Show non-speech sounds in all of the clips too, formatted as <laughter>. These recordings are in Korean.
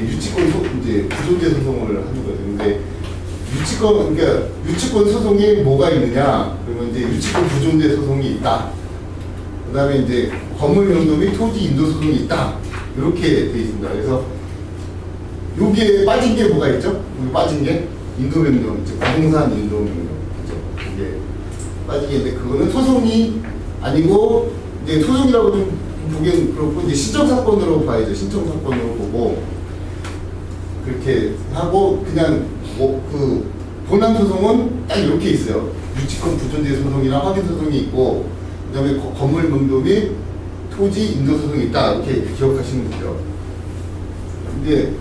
유치권 소, 이제 부존재 소송을 하는 거죠. 근데 유치권 그러니까 유치권 소송이 뭐가 있느냐? 그러면 이제 유치권 부존재 소송이 있다. 그다음에 이제 건물 용도 및 토지 인도 소송이 있다. 이렇게 돼 있습니다. 그래서 여기에 빠진 게 뭐가 있죠? 여기 빠진 게 인도 명령, 이제 부동산 인도 명령, 그죠? 이게 빠진 게 있는데 그거는 소송이 아니고 이제 소송이라고 좀 보기엔 그렇고 이제 신청 사건으로 봐야죠. 신청 사건으로 보고 그렇게 하고 그냥 뭐그 본안 소송은 딱 이렇게 있어요. 유치권 부존재 소송이랑 확인 소송이 있고 그다음에 거- 건물 명도 및 토지 인도 소송이 있다 이렇게 기억하시면 돼요. 근데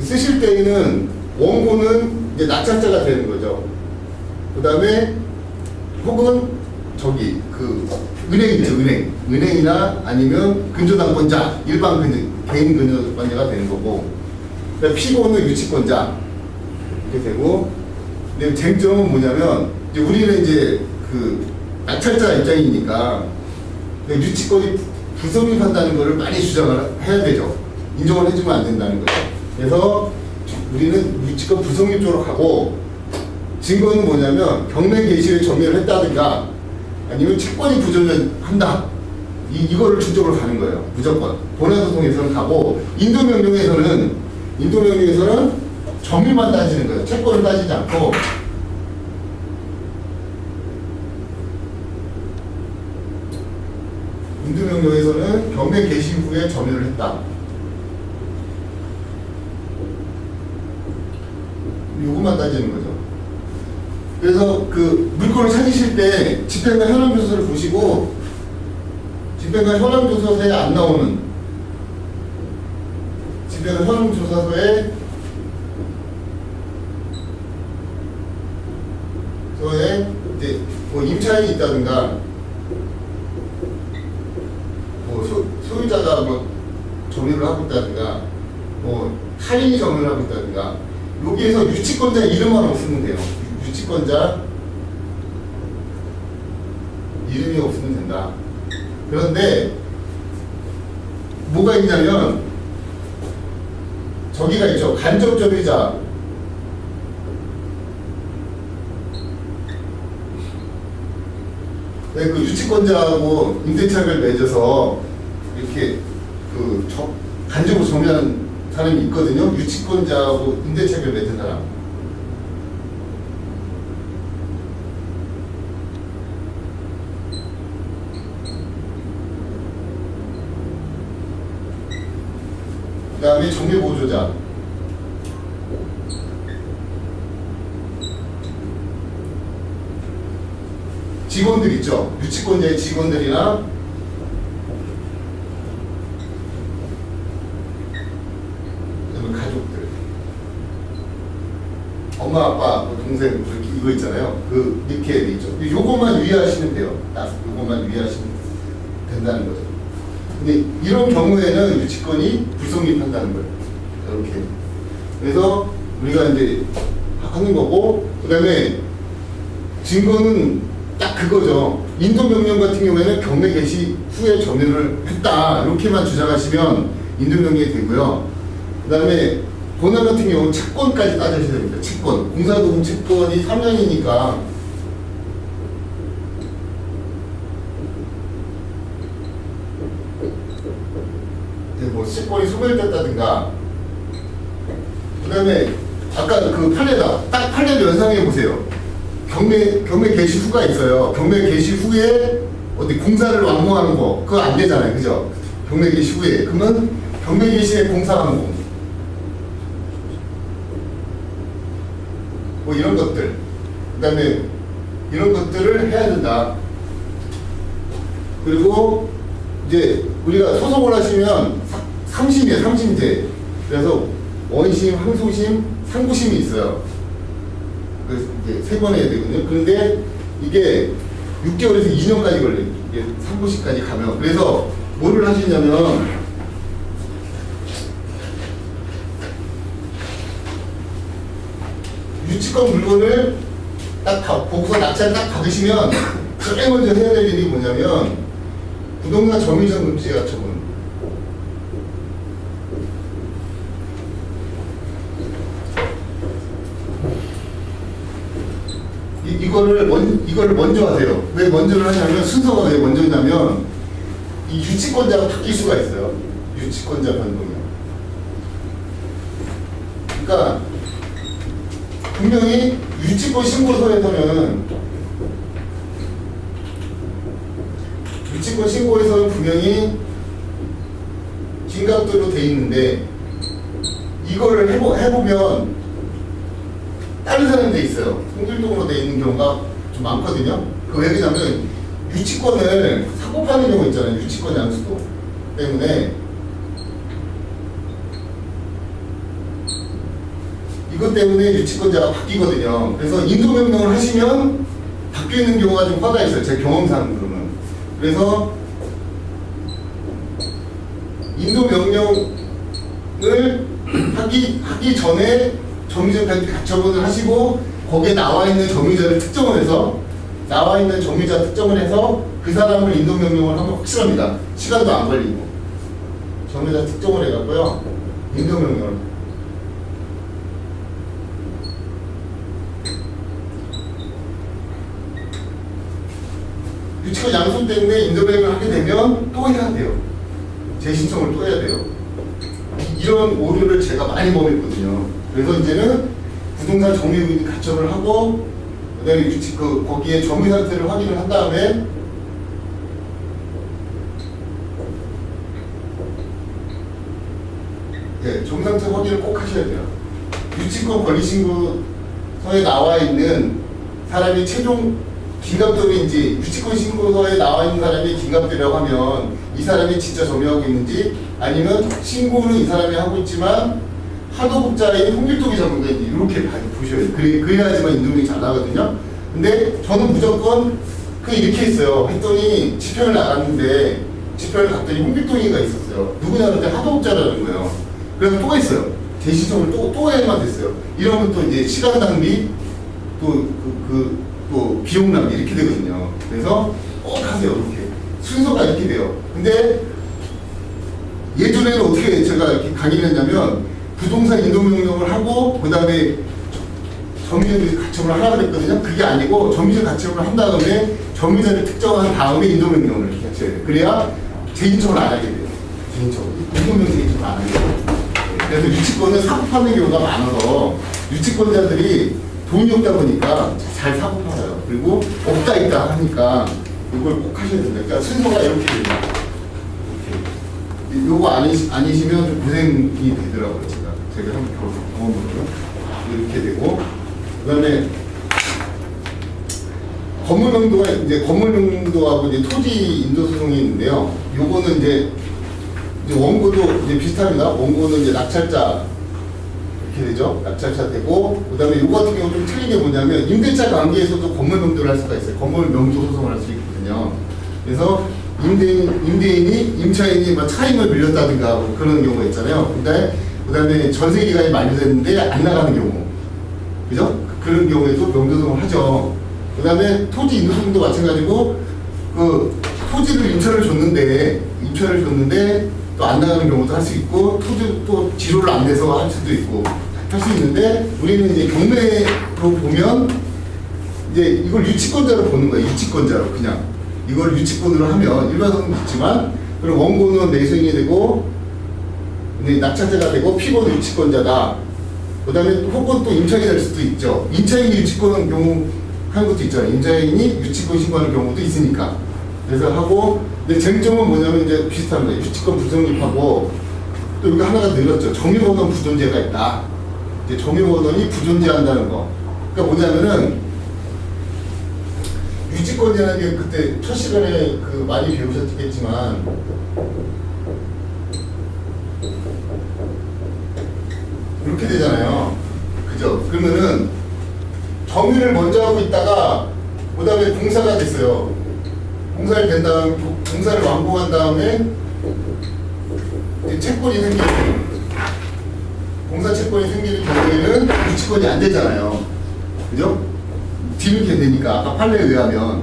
쓰실 때에는 원고는 이제 낙찰자가 되는 거죠. 그다음에 혹은 저기 그 은행 이죠 은행 은행이나 아니면 근저당권자 일반 근저, 개인 근저당권자가 되는 거고 피고는 유치권자. 이렇게 되고. 근데 쟁점은 뭐냐면 이제 우리는 이제 그 낙찰자 입장이니까 그 유치권이 불성립한다는 것을 많이 주장을 해야 되죠. 인정을 해주면 안 된다는 거죠. 그래서 우리는 유치권 불성립 쪽으로 가고 증거는 뭐냐면 경매 개시를 점유를 했다든가 아니면 채권이 부존한다. 이, 이거를 중점으로 가는 거예요. 무조건. 본안 소송에서는 가고 인도 명령에서는 인도명령에서는 점유만 따지는 거예요. 채권을 따지지 않고. 인도명령에서는 경매 개시 후에 점유를 했다. 요것만 따지는 거죠. 그래서 그 물건을 찾으실 때 집행관 현황 조서를 보시고 집행관 현황 조서에 안 나오는 집행관 현황조사서에 저에 이제 뭐 임차인이 있다든가 뭐 소, 소유자가 뭐 점유를 하고 있다든가 뭐 타인이 점유를 하고 있다든가 여기에서 유치권자 이름만 없으면 돼요. 유- 유치권자 이름이 없으면 된다. 그런데 뭐가 있냐면 저기가 있죠. 간접 점유자. 네, 그 유치권자하고 임대차를 맺어서 이렇게 그 저, 간접으로 점유하는 사람이 있거든요. 유치권자하고 임대차를 맺은 사람. 그 다음에 정리보조자. 직원들 있죠. 유치권자의 직원들이나 그다음에 가족들. 엄마, 아빠, 뭐 동생 이렇게 이거 있잖아요. 그 이렇게 돼 있죠. 요것만 유의하시면 돼요. 딱 요것만 유의하시면 된다는 거죠. 근데 이런 경우에는 유치권이 불성립한다는 거예요. 이렇게. 그래서 우리가 이제 하는 거고, 그 다음에 증거는 딱 그거죠. 인도명령 같은 경우에는 경매 개시 후에 점유를 했다. 이렇게만 주장하시면 인도명령이 되고요. 그 다음에 본안 같은 경우는 채권까지 따져야 됩니다. 채권. 공사도금 채권이 3년이니까 뭐 채권이 소멸됐다든가 그 다음에 아까 그 판례다. 딱 판례를 연상해 보세요. 경매 경매 개시 후가 있어요. 경매 개시 후에 어디 공사를 완공하는 거 그거 안 되잖아요, 그죠? 경매 개시 후에 그러면 경매 개시에 공사 완공 뭐 이런 것들 그 다음에 이런 것들을 해야 된다. 그리고 이제 우리가 소송을 하시면 사- 삼심이에요, 삼심제. 그래서 원심, 항소심, 상고심이 있어요. 그래서 이제 세 번 해야 되거든요. 그런데 이게 6개월에서 2년까지 걸려요. 이게 3부시까지 가면. 그래서 뭐를 하시냐면 유치권 물건을 딱 가- 보고서 낙찰 딱 받으시면 제일 먼저 해야 될 일이 뭐냐면 부동산 점유적 금지가 처분. 이거를 먼, 이거를 먼저 하세요. 왜 먼저를 하냐면 순서가 왜 먼저냐면 이 유치권자가 바뀔 수가 있어요. 유치권자 변동이요. 그러니까 분명히 유치권 신고서에서는 유치권 신고에서는 분명히 긴각도로 돼 있는데 이거를 해보, 해보면 다른 사람이 돼 있어요. 송질동으로 돼 있는 경우가 좀 많거든요. 그왜 그러냐면 유치권을 사고 파는 경우 있잖아요. 유치권 양수도 때문에 이것 때문에 유치권자가 바뀌거든요. 그래서 인도명령을 하시면 바뀌는 경우가 좀 허다 있어요. 제 경험상으로는. 그래서 인도 명령을 <clears throat> 하기, 하기 전에 점유자까지 가처분을 하시고 거기에 나와 있는 점유자를 특정을 해서 나와 있는 점유자 특정을 해서 그 사람을 인도 명령을 하면 확실합니다. 시간도 안 걸리고 점유자 특정을 해갖고요 인도 명령을 유치권 양손 때문에 인도 명령을 하게 되면 또 해야 돼요. 재신청을 또 해야 돼요. 이런 오류를 제가 많이 범했거든요. 그래서 이제는 부동산 점유율 가처분을 하고 그다음에 그 거기에 점유 상태를 확인을 한 다음에 네, 점유 상태 확인을 꼭 하셔야 돼요. 유치권 권리 신고서에 나와 있는 사람이 최종 긴급들인지 유치권 신고서에 나와 있는 사람이 긴급들이라고 하면 이 사람이 진짜 점유하고 있는지 아니면 신고는 이 사람이 하고 있지만 하도급자인 홍길동이 전문가인지 이렇게 봐- 보셔야 돼요. 그래, 그래야지만 인도명이 잘 나거든요. 근데 저는 무조건 그 이렇게 했어요. 했더니 지표를 나갔는데 지표를 갔더니 홍길동이가 있었어요. 누구냐 그랬더니 하도급자라는 거예요. 그래서 또 했어요. 재시청을 또, 또 해야만 됐어요. 이러면 또 이제 시간 낭비, 또, 그, 그, 또 비용 낭비 이렇게 되거든요. 그래서 꼭 하세요. 이렇게. 순서가 이렇게 돼요. 근데 예전에는 어떻게 제가 이렇게 강의를 했냐면 부동산 인도 명령을 하고 그 다음에 점유자들이 가처분을 하라 그랬거든요. 그게 아니고 점유자 가처분을 한 다음에 점유자를 특정한 다음에 인도 명령을 이렇게 하셔야 돼요. 그래야 재인청을 안 하게 돼요. 재인청을. 인도명 재인청을 안 하게 돼요. 네, 그래서 유치권을 사고 파는 경우가 많아서 유치권자들이 돈이 없다 보니까 잘 사고 팔아요. 그리고 없다 있다 하니까 이걸 꼭 하셔야 됩니다. 그러니까 순서가 이렇게 됩니다. 요거 아니, 아니시면 좀 고생이 되더라고요, 제가. 경- 경험으로요. 이렇게 되고, 그 다음에 건물 명도가 이제 건물 명도하고 이제 토지 인도 소송이 있는데요. 요거는 이제, 이제 원고도 이제 비슷합니다. 원고는 이제 낙찰자 이렇게 되죠. 낙찰자 되고, 그 다음에 요거 같은 경우 좀 틀린 게 뭐냐면, 임대차 관계에서도 건물 명도를 할 수가 있어요. 건물 명도 소송을 할 수 있거든요. 그래서 임대인, 임대인이 임차인이 막 차임을 빌렸다든가 뭐 그런 경우가 있잖아요. 근데 그 다음에 전세 기간이 만료됐는데 안 나가는 경우. 그죠? 그런 경우에도 명도소송을 하죠. 그 다음에 토지 인도소송도 마찬가지고 그 토지를 임차를 줬는데 임차를 줬는데 또 안 나가는 경우도 할 수 있고 토지 또 지로를 안 내서 할 수도 있고 할 수 있는데 우리는 이제 경매로 보면 이제 이걸 유치권자로 보는 거예요. 유치권자로 그냥 이걸 유치권으로 하면 일반적으로 있지만 그리고 원고는 매수인이 되고 낙찰자가 되고 피고는 유치권자다. 그 다음에 혹은 또 임차인이 될 수도 있죠. 임차인이 유치권 경우 하는 것도 있잖아요. 임차인이 유치권 신고하는 경우도 있으니까. 그래서 하고 근데 쟁점은 뭐냐면 이제 거예요. 유치권 부정립하고 또 여기 하나가 늘었죠. 정유번원 부존재가 있다. 이제 정유번원이 부존재한다는 거. 그러니까 뭐냐면은 유치권이라는 게 그때 첫 시간에 그 많이 배우셨겠지만 이렇게 되잖아요. 그죠? 그러면은 정유를 먼저 하고 있다가 그 다음에 공사가 됐어요. 공사를 된 다음 공사를 완공한 다음에 채권이 생기는 공사 채권이 생기는 경우에는 유치권이 안 되잖아요. 그죠? 뒤늦게 되니까 아까 판례에 의하면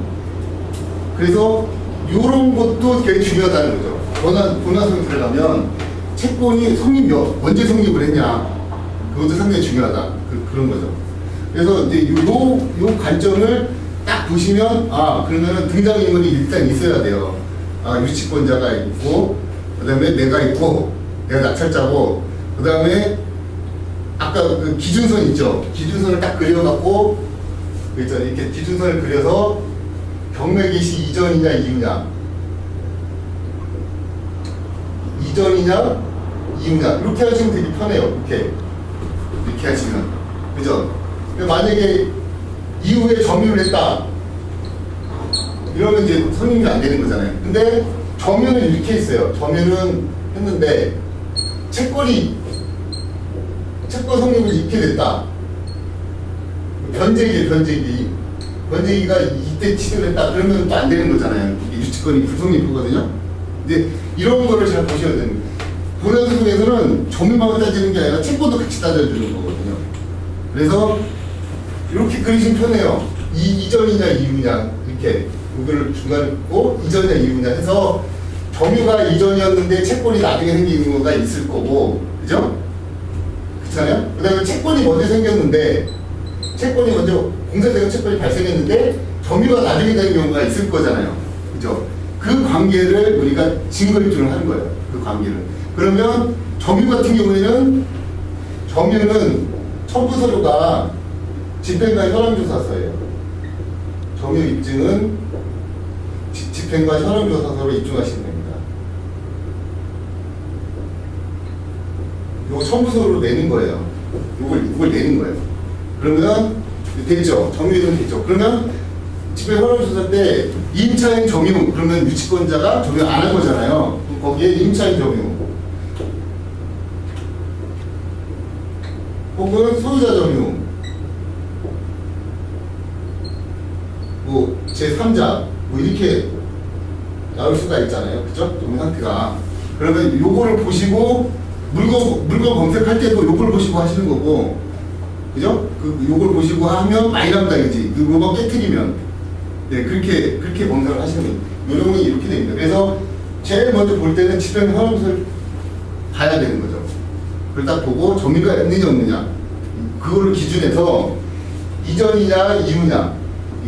그래서 이런 것도 되게 중요하다는 거죠. 권한 권한성에 들어가면 채권이 성립 몇 언제 성립을 했냐 그것도 상당히 중요하다 그, 그런 거죠. 그래서 이제 요, 요, 요 관점을 딱 보시면 아 그러면은 등장인물이 일단 있어야 돼요. 아 유치권자가 있고 그 다음에 내가 있고 내가 낙찰자고 그 다음에 아까 그 기준선 있죠. 기준선을 딱 그려갖고 그 있잖아요. 이렇게 기준선을 그려서 경매기시 이전이냐 이후냐 이전이냐 이후냐 이렇게 하시면 되게 편해요. 이렇게 이렇게 하시면 그죠? 만약에 이후에 점유를 했다 이러면 이제 선임이 안 되는 거잖아요. 근데 점유는 이렇게 했어요. 점유는 했는데 채권이 채권 성립을 이렇게 됐다. 변제기 변제기 변제기가 이때 취득을 했다 그러면 또안 되는 거잖아요. 이게 유치권이 불성립이거든요. 근데 이런 거를 잘 보셔야 됩니다. 본원 소송에서는 점유만 따지는 게 아니라 채권도 같이 따져주는 거거든요. 그래서 이렇게 그리시면 편해요. 이 이전이냐 이후냐 이렇게 이거를 중간에 고 이전이냐 이후냐 해서 점유가 이전이었는데 채권이 나중에 생긴 경우가 있을 거고 그죠? 그렇잖아요. 그 다음에 채권이 먼저 생겼는데 채권이 먼저 공사대금 채권이 발생했는데 점유가 나중에 된 경우가 있을 거잖아요. 그죠? 그 관계를 우리가 입증을 하는 거예요. 그 관계를. 그러면 점유 같은 경우에는 점유는 첨부 서류가 집행관 현황조사서예요. 점유 입증은 지- 집행관 현황조사서로 입증하시면 됩니다. 요거 첨부서로 내는 거예요. 요걸, 요걸 내는 거예요. 그러면 됐죠. 점유는 됐죠. 그러면 집행 현황조사 때 임차인 점유 그러면 유치권자가 점유 안 한 거잖아요. 거기에 임차인 점유 혹은 소유자 점유 뭐 제3자 뭐 이렇게 나올 수가 있잖아요. 그죠? 점유 상태가. 그러면 요거를 보시고 물건 물건 검색할 때도 요걸 보시고 하시는 거고. 그죠? 그 요걸 보시고 하면 많이 남다 이지. 그 물건 깨트리면 네, 그렇게 그렇게 검색을 하시는 거예요. 요령이 이렇게 됩니다. 그래서 제일 먼저 볼 때는 집행 현황서를 봐야 되는 거죠. 그걸 딱 보고 점유가 있느냐 없느냐 그거를 기준해서 이전이냐 이후냐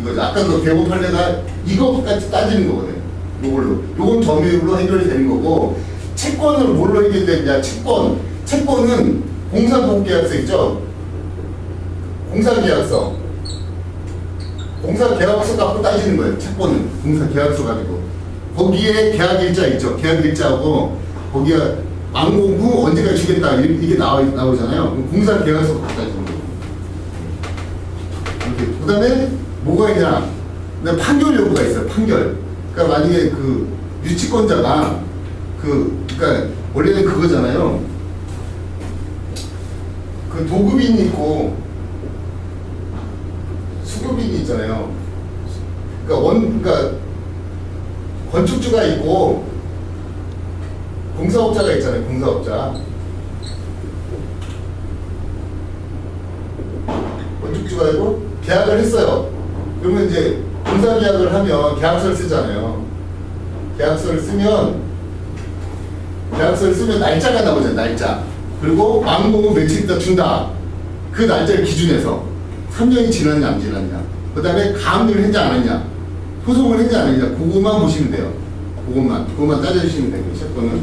이거죠. 아까 그 배고 판례가 이것까지 따지는 거거든요. 요걸로 요건 점유로 해결이 되는 거고 채권을 뭘로 해결되느냐 채권 채권은 공사복계약서 있죠. 공사계약서 공사계약서 갖고 따지는 거예요. 채권은 공사계약서 가지고 거기에 계약 일자 있죠. 계약 일자하고 거기가 완공 후 언제까지 주겠다 이- 이게 나와 나오잖아요. 공사계약서 갖고. 이렇게 그 다음에 뭐가 있냐? 판결 여부가 있어요. 판결. 그러니까 만약에 그 유치권자가 그 그러니까 원래는 그거잖아요. 그 도급인이 있고 수급인이 있잖아요. 그러니까 원 그러니까 건축주가 있고 공사업자가 있잖아요. 공사업자. 건축주가 있고 계약을 했어요. 그러면 이제 공사 계약을 하면 계약서를 쓰잖아요. 계약서를 쓰면 계약서를 쓰면 날짜가 나오잖아요. 날짜. 그리고 완공은 며칠 있다 준다. 그 날짜를 기준해서 3년이 지났냐 안 지났냐. 그 다음에 가압류를 했냐 안 했냐. 소송을 했냐 안 했냐. 그것만 보시면 돼요. 그것만. 그것만 따져주시면 되고 채권은.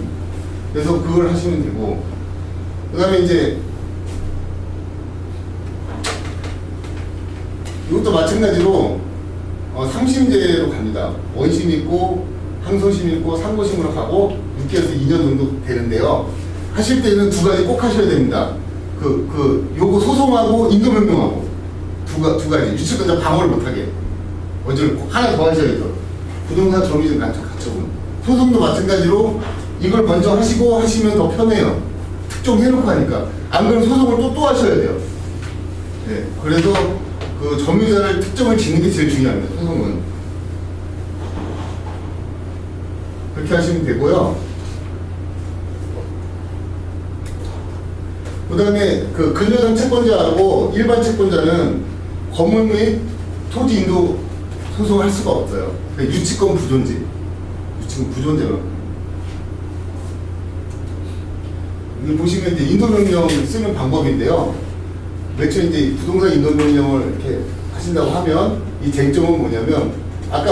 그래서 그걸 하시면 되고. 그 다음에 이제 이것도 마찬가지로 어, 상심제로 갑니다. 원심 있고 항소심 있고 상고심으로 가고 6개월에서 2년 정도 되는데요. 하실 때는 두 가지 꼭 하셔야 됩니다. 그, 그, 요거 소송하고 임금명령하고 두, 가, 두 가지. 유치권자 방어를 못하게. 먼저 꼭 하나 더 하셔야죠. 부동산 점유증 간첩 가처분. 소송도 마찬가지로 이걸 먼저 하시고 하시면 더 편해요. 특종해놓고 하니까. 안 그러면 소송을 또 또 하셔야 돼요. 네, 그래서 그 점유자를 특정을 짓는 게 제일 중요합니다. 소송은 그렇게 하시면 되고요. 그 다음에 그 근저당 채권자하고 일반 채권자는 건물 및 토지 인도 소송할 수가 없어요. 유치권 부존재, 유치권 부존재로. 보시면 이제 인도명령 쓰는 방법인데요. 맨 처음에 이제 부동산 인도명령을 이렇게 하신다고 하면 이 쟁점은 뭐냐면 아까